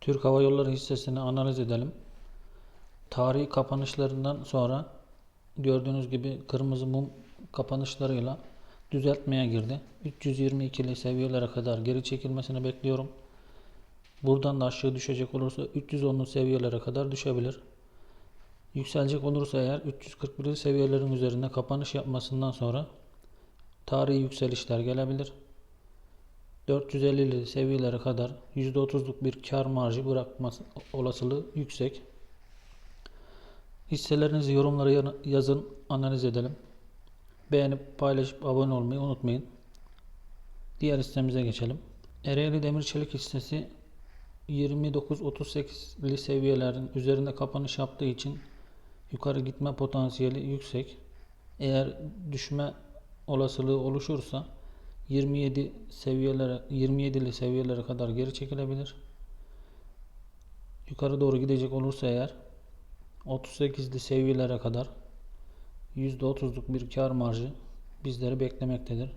Türk Hava Yolları hissesini analiz edelim. Tarihi kapanışlarından sonra gördüğünüz gibi kırmızı mum kapanışlarıyla düzeltmeye girdi. 322'li seviyelere kadar geri çekilmesini bekliyorum. Buradan da aşağı düşecek olursa 310'lu seviyelere kadar düşebilir. Yükselecek olursa eğer 341'li seviyelerin üzerinde kapanış yapmasından sonra tarihi yükselişler gelebilir. 450'li seviyelere kadar %30'luk bir kar marjı bırakması olasılığı yüksek. Hisselerinizi yorumlara yazın, analiz edelim. Beğenip paylaşıp abone olmayı unutmayın. Diğer hissemize geçelim. Ereğli Demir Çelik hissesi 29-38'li seviyelerin üzerinde kapanış yaptığı için yukarı gitme potansiyeli yüksek. Eğer düşme olasılığı oluşursa 27 seviyelere 27'li seviyelere kadar geri çekilebilir. Yukarı doğru gidecek olursa eğer 38'li seviyelere kadar %30'luk bir kar marjı bizleri beklemektedir.